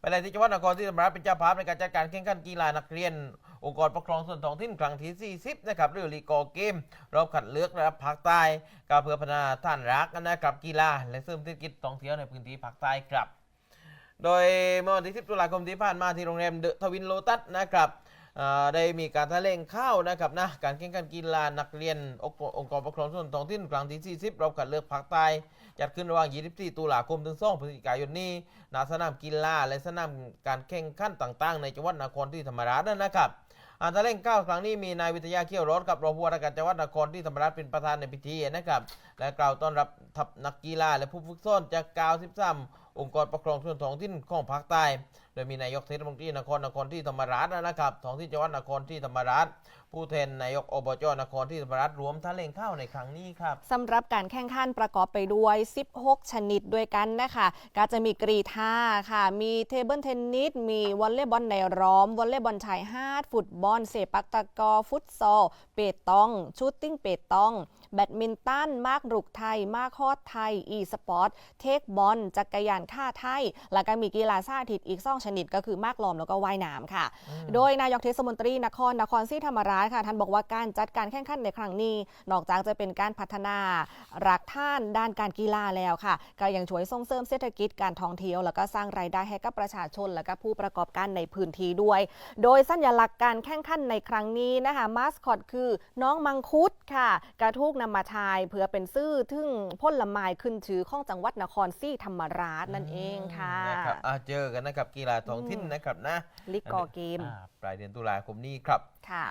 ไปเลยที่จังหวัดนครศรีธรรมราชเป็นเจ้าภาพในการจัดการแข่งขันกีฬานักเรียน องค์กรปกครองส่วนท้องถิ่นครั้งที่ 40 นะครับหรือลีกอเกม รอบคัดเลือกระดับภาคใต้ก็เพื่อพัฒนาท่านรักนะครับกีฬา และเสริมเศรษฐกิจท่องเที่ยวในพื้นที่ภาคใต้ครับ โดยเมื่อวันที่ 10 ตุลาคมที่ผ่านมาที่โรงแรมเดอะทวินโลตัสนะครับ ได้มีการแถลงข่าวนะครับนะการแข่งขันกีฬานักเรียนองค์กรปกครองส่วนท้องถิ่นครั้งที่ 40รอบคัดเลือกภาคใต้จัดขึ้นระหว่าง 24 ตุลาคมถึง 2 พฤศจิกายนนี้ณสนามกีฬาและสนามการแข่งขันต่างๆ ในจังหวัดนครศรีธรรมราชนะครับ อ่าแถลงข่าวครั้งนี้มีนายวิทยาเขี้ยวรถกับรองผู้ว่าราชการจังหวัดนครศรีธรรมราชเป็นประธานในพิธีนะครับ และกล่าวต้อนรับทัพนักกีฬาและผู้ฝึกสอนจาก93องค์กรปกครองส่วนท้องถิ่นของภาคใต้ ดยมีนายกเทศมนตรีนครนครที่ธรรมราชนะครับท้องที่จังหวัดนครที่ธรรมราชผู้แทนนายกอบจนครที่ธรรมราชรวมแถลงข่าวในครั้งนี้ครับสำหรับการแข่งขันประกอบไปด้วย 16 ชนิดด้วยกันนะคะก็จะมีกรีธาค่ะ มีเทเบิลเทนนิสมีวอลเลย์บอลในร้อมวอลเลย์บอลชายหาดฟุตบอลเซปักตะกอฟุตซอลเปตอง ชูตติ้งเปตอง แบดมินตันมากรุกไทย มากฮอดไทย อีสปอร์ตเทคบอลจักรยานท่าไทย แล้วก็มีกีฬาสาธิตอีกสองชนิดก็คือมากลอมแล้วก็ว่ายน้ำค่ะ โดยนายกเทศมนตรีนครนครศรีธรรมราชค่ะ ท่านบอกว่าการจัดการแข่งขันในครั้งนี้ นอกจากจะเป็นการพัฒนารักท่านด้านการกีฬาแล้วค่ะ ก็ยังช่วยส่งเสริมเศรษฐกิจการท่องเที่ยวแล้วก็สร้างรายได้ให้กับประชาชน และก็ผู้ประกอบการในพื้นที่ด้วย โดยสัญลักษณ์การแข่งขันในครั้งนี้นะคะมาสคอตคือน้องมังคุดค่ะ กระทูกนำมาทายเพื่อเป็นซื่อถึงพ่นละไม้ขึ้นชื่อของจังหวัดนครศรีธรรมราชนั่นเองค่ะนะครับอ่าเจอกันนะครับกีฬาท้องถิ่นนะครับนะลิกกอเกม อ่าปลายเดือนตุลาคมนี้ครับ ค่ะ